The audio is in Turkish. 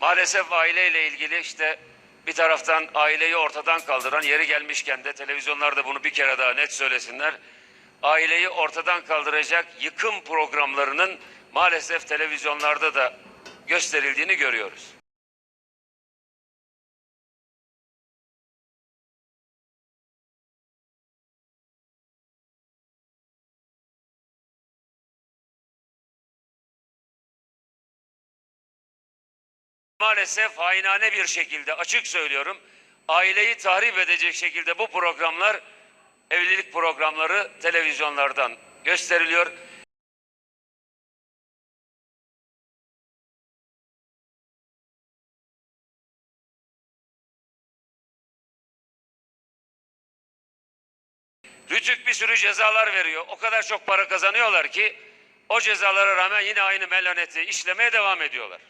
Maalesef aileyle ilgili işte bir taraftan aileyi ortadan kaldıran yeri gelmişken de televizyonlarda bunu bir kere daha net söylesinler. Aileyi ortadan kaldıracak yıkım programlarının maalesef televizyonlarda da gösterildiğini görüyoruz. Maalesef hainane bir şekilde açık söylüyorum. Aileyi tahrip edecek şekilde bu programlar evlilik programları televizyonlardan gösteriliyor. Rütük bir sürü cezalar veriyor. O kadar çok para kazanıyorlar ki o cezalara rağmen yine aynı melaneti işlemeye devam ediyorlar.